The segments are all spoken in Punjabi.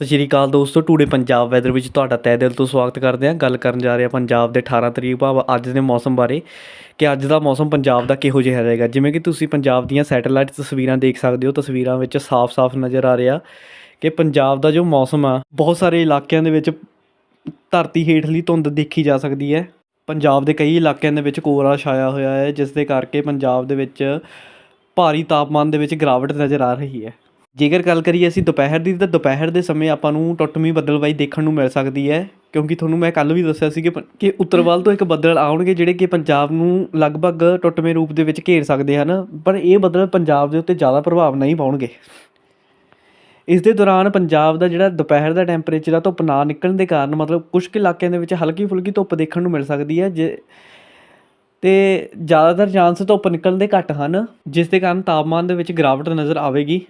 ਸਤਿ ਸ਼੍ਰੀ ਅਕਾਲ ਦੋਸਤੋ, ਟੂਡੇ ਪੰਜਾਬ ਵੈਦਰ ਵਿੱਚ ਤੁਹਾਡਾ ਤਹਿ ਦਿਲ ਤੋਂ ਸਵਾਗਤ ਕਰਦੇ ਹਾਂ। ਗੱਲ ਕਰਨ ਜਾ ਰਹੇ ਹਾਂ ਪੰਜਾਬ ਦੇ 18 ਤਰੀਕ ਭਾਵ ਅੱਜ ਦੇ ਮੌਸਮ ਬਾਰੇ ਕਿ ਅੱਜ ਦਾ ਮੌਸਮ ਪੰਜਾਬ ਦਾ ਕਿਹੋ ਜਿਹਾ ਰਹੇਗਾ। ਜਿਵੇਂ ਕਿ ਤੁਸੀਂ ਪੰਜਾਬ ਦੀਆਂ ਸੈਟੇਲਾਈਟ ਤਸਵੀਰਾਂ ਦੇਖ ਸਕਦੇ ਹੋ, ਤਸਵੀਰਾਂ ਵਿੱਚ ਸਾਫ਼-ਸਾਫ਼ ਨਜ਼ਰ ਆ ਰਿਹਾ ਕਿ ਪੰਜਾਬ ਦਾ ਜੋ ਮੌਸਮ ਆ, ਬਹੁਤ ਸਾਰੇ ਇਲਾਕਿਆਂ ਦੇ ਵਿੱਚ ਧਰਤੀ ਹੇਠਲੀ ਧੁੰਦ ਦੇਖੀ ਜਾ ਸਕਦੀ ਹੈ। ਪੰਜਾਬ ਦੇ ਕਈ ਇਲਾਕਿਆਂ ਦੇ ਵਿੱਚ ਕੋਹਰਾ ਛਾਇਆ ਹੋਇਆ ਹੈ, ਜਿਸ ਦੇ ਕਰਕੇ ਪੰਜਾਬ ਦੇ ਵਿੱਚ ਭਾਰੀ ਤਾਪਮਾਨ ਦੇ ਵਿੱਚ ਗਿਰਾਵਟ ਨਜ਼ਰ ਆ ਰਹੀ ਹੈ। ਜੇਕਰ ਗੱਲ ਕਰੀਏ ਅਸੀਂ ਦੁਪਹਿਰ ਦੀ, ਤਾਂ ਦੁਪਹਿਰ ਦੇ ਸਮੇਂ ਆਪਾਂ ਨੂੰ ਟੁੱਟਵੀਂ ਬੱਦਲਬਾਈ ਦੇਖਣ ਨੂੰ ਮਿਲ ਸਕਦੀ ਹੈ, ਕਿਉਂਕਿ ਤੁਹਾਨੂੰ ਮੈਂ ਕੱਲ੍ਹ ਵੀ ਦੱਸਿਆ ਸੀ ਕਿ ਪ- ਕਿ ਉੱਤਰ ਵੱਲ ਤੋਂ ਇੱਕ ਬੱਦਲ ਆਉਣਗੇ ਜਿਹੜੇ ਕਿ ਪੰਜਾਬ ਨੂੰ ਲਗਭਗ ਟੁੱਟਵੇਂ ਰੂਪ ਦੇ ਵਿੱਚ ਘੇਰ ਸਕਦੇ ਹਨ, ਪਰ ਇਹ ਬੱਦਲ ਪੰਜਾਬ ਦੇ ਉੱਤੇ ਜ਼ਿਆਦਾ ਪ੍ਰਭਾਵ ਨਹੀਂ ਪਾਉਣਗੇ। ਇਸ ਦੇ ਦੌਰਾਨ ਪੰਜਾਬ ਦਾ ਜਿਹੜਾ ਦੁਪਹਿਰ ਦਾ ਟੈਂਪਰੇਚਰ ਆ, ਧੁੱਪ ਨਾ ਨਿਕਲਣ ਦੇ ਕਾਰਨ ਮਤਲਬ ਕੁਝ ਕੁ ਇਲਾਕਿਆਂ ਦੇ ਵਿੱਚ ਹਲਕੀ ਫੁਲਕੀ ਧੁੱਪ ਦੇਖਣ ਨੂੰ ਮਿਲ ਸਕਦੀ ਹੈ, ਜੇ ਤੇ ਜ਼ਿਆਦਾਤਰ ਚਾਂਸ ਧੁੱਪ ਨਿਕਲਣ ਦੇ ਘੱਟ ਹਨ, ਜਿਸ ਦੇ ਕਾਰਨ ਤਾਪਮਾਨ ਦੇ ਵਿੱਚ ਗਿਰਾਵਟ ਨਜ਼ਰ ਆਵੇਗੀ।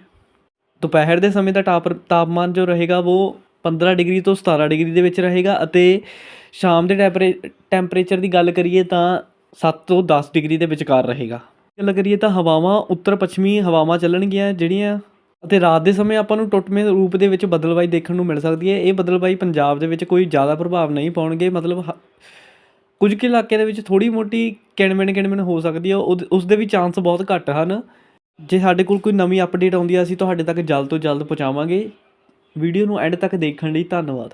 ਦੁਪਹਿਰ ਦੇ ਸਮੇਂ ਦਾ ਟਾਪ ਤਾਪਮਾਨ ਜੋ ਰਹੇਗਾ ਉਹ 15 ਡਿਗਰੀ ਤੋਂ 17 ਡਿਗਰੀ ਦੇ ਵਿੱਚ ਰਹੇਗਾ ਅਤੇ ਸ਼ਾਮ ਦੇ ਟੈਂਪਰੇ ਟੈਂਪਰੇਚਰ ਦੀ ਗੱਲ ਕਰੀਏ ਤਾਂ 7 ਤੋਂ 10 ਡਿਗਰੀ ਦੇ ਵਿਚਕਾਰ ਰਹੇਗਾ। ਗੱਲ ਕਰੀਏ ਤਾਂ ਹਵਾਵਾਂ ਉੱਤਰ ਪੱਛਮੀ ਹਵਾਵਾਂ ਚੱਲਣਗੀਆਂ ਜਿਹੜੀਆਂ ਅਤੇ ਰਾਤ ਦੇ ਸਮੇਂ ਆਪਾਂ ਨੂੰ ਟੁੱਟਵੇਂ ਰੂਪ ਦੇ ਵਿੱਚ ਬਦਲਵਾਈ ਦੇਖਣ ਨੂੰ ਮਿਲ ਸਕਦੀ ਹੈ। ਇਹ ਬਦਲਵਾਈ ਪੰਜਾਬ ਦੇ ਵਿੱਚ ਕੋਈ ਜ਼ਿਆਦਾ ਪ੍ਰਭਾਵ ਨਹੀਂ ਪਾਉਣਗੇ। ਮਤਲਬ ਹ- ਕੁਝ ਕੁ ਇਲਾਕਿਆਂ ਦੇ ਵਿੱਚ ਥੋੜੀ ਮੋਟੀ ਕਿਣਮਿਣ ਕਿਣਮਿਣ ਹੋ ਸਕਦੀ ਹੈ। ਉਹਦ- ਉਸ ਦੇ ਵੀ ਚਾਂਸ ਬਹੁਤ ਘੱਟ ਹਨ। ਜੇ ਸਾਡੇ ਕੋਲ ਕੋਈ ਨਵੀਂ ਅਪਡੇਟ ਆਉਂਦੀ ਹੈ ਅਸੀਂ ਤੁਹਾਡੇ ਤੱਕ ਜਲਦ ਤੋਂ ਜਲਦ ਪਹੁੰਚਾਵਾਂਗੇ। ਵੀਡੀਓ ਨੂੰ ਐਂਡ ਤੱਕ ਦੇਖਣ ਲਈ ਧੰਨਵਾਦ।